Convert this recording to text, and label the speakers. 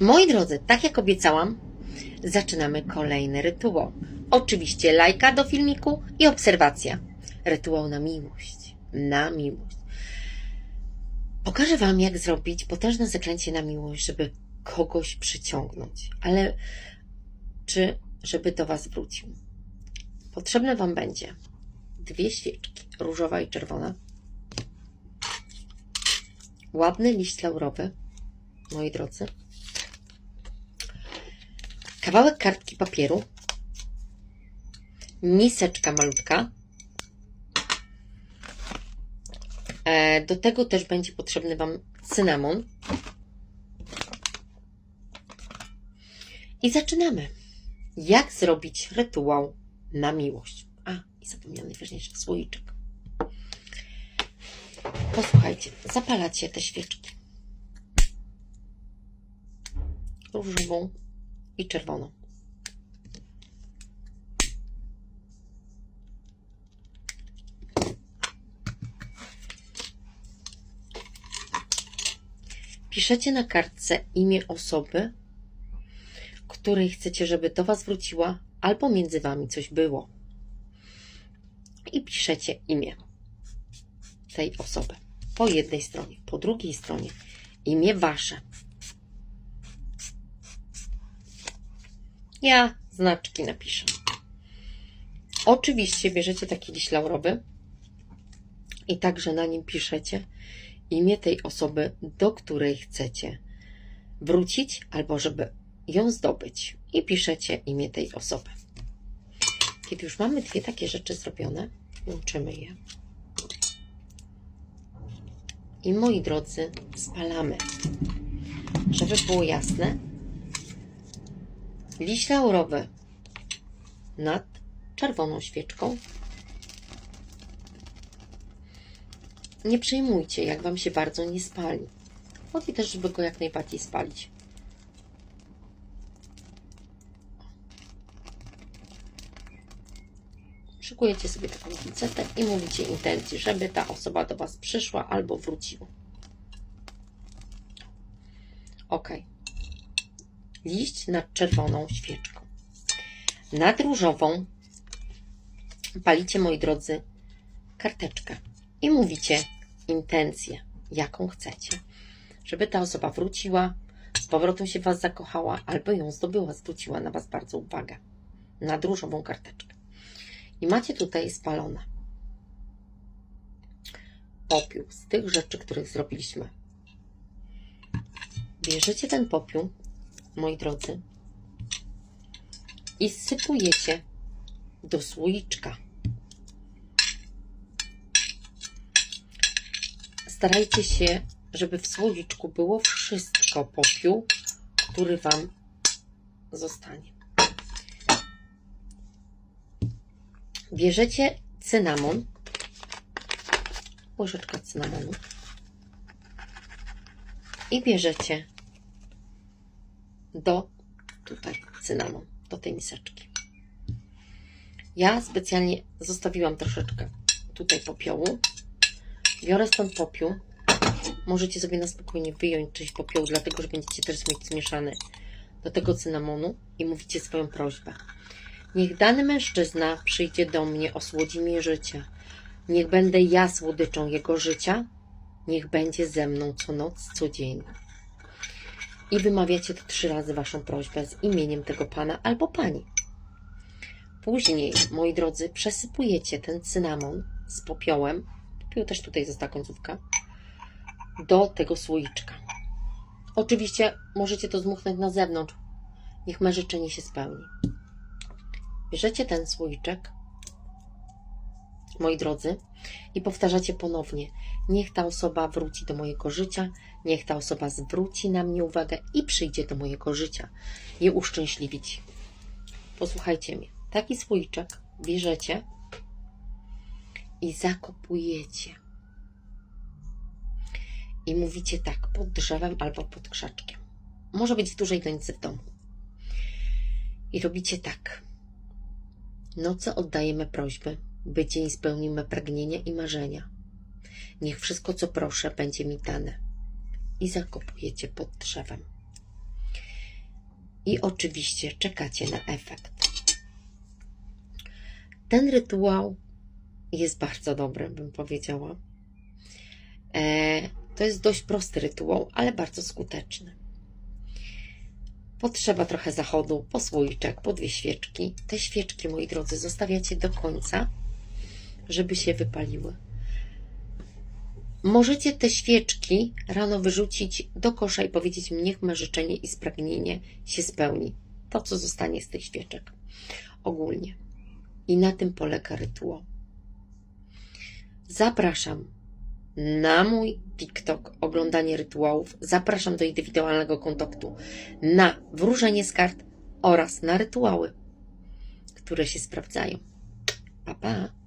Speaker 1: Moi drodzy, tak jak obiecałam, zaczynamy kolejny rytuał. Oczywiście lajka do filmiku i obserwacja. Rytuał na miłość. Na miłość. Pokażę Wam, jak zrobić potężne zaklęcie na miłość, żeby kogoś przyciągnąć. Ale czy żeby do Was wrócił? Potrzebne Wam będzie dwie świeczki, różowa i czerwona, ładny liść laurowy, moi drodzy, kawałek kartki papieru, miseczka malutka. E, Do tego też będzie potrzebny Wam cynamon. I zaczynamy. Jak zrobić rytuał na miłość? A, i zapomniałem najważniejszy słoiczek. Posłuchajcie, zapalacie te świeczki. Różową i czerwoną. Piszecie na kartce imię osoby, której chcecie, żeby do Was wróciła, albo między Wami coś było. I piszecie imię tej osoby. Po jednej stronie, po drugiej stronie imię Wasze. Ja znaczki napiszę. Oczywiście bierzecie taki liść i także na nim piszecie imię tej osoby, do której chcecie wrócić albo żeby ją zdobyć. I piszecie imię tej osoby. Kiedy już mamy dwie takie rzeczy zrobione, łączymy je. I moi drodzy, spalamy. Żeby było jasne, liść laurowy nad czerwoną świeczką. Nie przejmujcie, jak Wam się bardzo nie spali. Chodzi też, żeby go jak najbardziej spalić. Szykujecie sobie taką pincetę i mówicie intencji, żeby ta osoba do Was przyszła albo wróciła. Ok. Liść nad czerwoną świeczką. Nad różową palicie, moi drodzy, karteczkę i mówicie intencję, jaką chcecie. Żeby ta osoba wróciła, z powrotem się w Was zakochała, albo ją zdobyła, zwróciła na Was bardzo uwagę. Nad różową karteczkę. I macie tutaj spalone popiół z tych rzeczy, których zrobiliśmy. Bierzecie ten popiół, moi drodzy, i sypujecie do słoiczka. Starajcie się, żeby w słoiczku było wszystko popiół, który Wam zostanie. Bierzecie cynamon, łyżeczka cynamonu i bierzecie do tutaj cynamon, do tej miseczki. Ja specjalnie zostawiłam troszeczkę tutaj popiołu. Biorę stąd popiół. Możecie sobie na spokojnie wyjąć część popiołu, dlatego że będziecie też mieć zmieszany do tego cynamonu i mówicie swoją prośbę. Niech dany mężczyzna przyjdzie do mnie, osłodzi mi życie. Niech będę ja słodyczą jego życia. Niech będzie ze mną co noc, codziennie. I wymawiacie to trzy razy waszą prośbę z imieniem tego pana albo pani. Później, moi drodzy, przesypujecie ten cynamon z popiołem. Popiół też tutaj została końcówka. Do tego słoiczka. Oczywiście możecie to zmuchnąć na zewnątrz. Niech me życzenie się spełni. Bierzecie ten słoiczek, moi drodzy, i powtarzacie ponownie. Niech ta osoba wróci do mojego życia, niech ta osoba zwróci na mnie uwagę i przyjdzie do mojego życia. Je uszczęśliwić. Posłuchajcie mnie. Taki słoiczek bierzecie i zakopujecie. I mówicie tak, pod drzewem albo pod krzaczkiem. Może być w dużej donicy w domu. I robicie tak. Nocy oddajemy prośby, by dzień spełnił me pragnienia i marzenia. Niech wszystko, co proszę, będzie mi dane. I zakopujecie pod drzewem. i oczywiście czekacie na efekt. Ten rytuał jest bardzo dobry, bym powiedziała. E, to jest dość prosty rytuał, ale bardzo skuteczny. Potrzeba trochę zachodu, po słoiczek, po dwie świeczki. Te świeczki, moi drodzy, zostawiacie do końca, żeby się wypaliły. Możecie te świeczki rano wyrzucić do kosza i powiedzieć mi, niech me życzenie i spragnienie się spełni. To, co zostanie z tych świeczek. Ogólnie. I na tym polega rytuał. Zapraszam na mój TikTok oglądanie rytuałów. Zapraszam do indywidualnego kontaktu na wróżenie z kart oraz na rytuały, które się sprawdzają. Pa, pa.